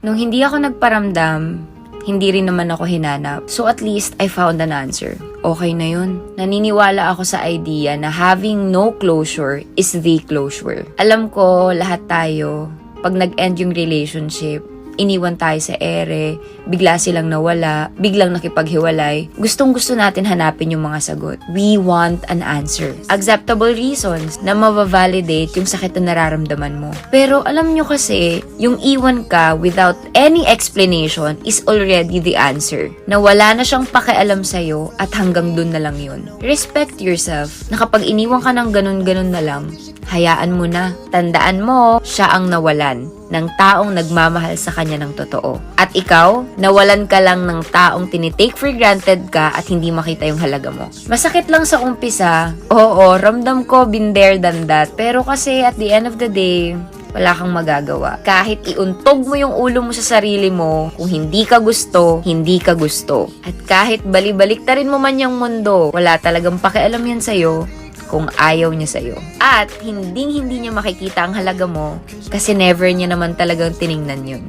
Nung hindi ako nagparamdam, hindi rin naman ako hinanap. So at least I found an answer. Okay na yun. Naniniwala ako sa idea na having no closure is the closure. Alam ko, lahat tayo, pag nag-end yung relationship, iniwan tayo sa ere, bigla silang nawala, biglang nakipaghiwalay, gustong gusto natin hanapin yung mga sagot. We want an answer. Acceptable reasons na mabavalidate yung sakit na nararamdaman mo. Pero alam nyo kasi, yung iwan ka without any explanation is already the answer. Na wala na siyang pakialam sa'yo at hanggang dun na lang yun. Respect yourself na kapag iniwan ka ng ganun-ganun na lang, hayaan mo na. Tandaan mo, siya ang nawalan ng taong nagmamahal sa kanya ng totoo. At ikaw, nawalan ka lang ng taong tinitake for granted ka at hindi makita yung halaga mo. Masakit lang sa umpisa. Oo, ramdam ko been there than that. Pero kasi at the end of the day, wala kang magagawa. Kahit iuntog mo yung ulo mo sa sarili mo, kung hindi ka gusto, hindi ka gusto. At kahit balibalik ta rin mo man yung mundo, wala talagang pakialam yan sa'yo kung ayaw niya sa'yo. At hindi hindi niya makikita ang halaga mo kasi never niya naman talagang tiningnan yun.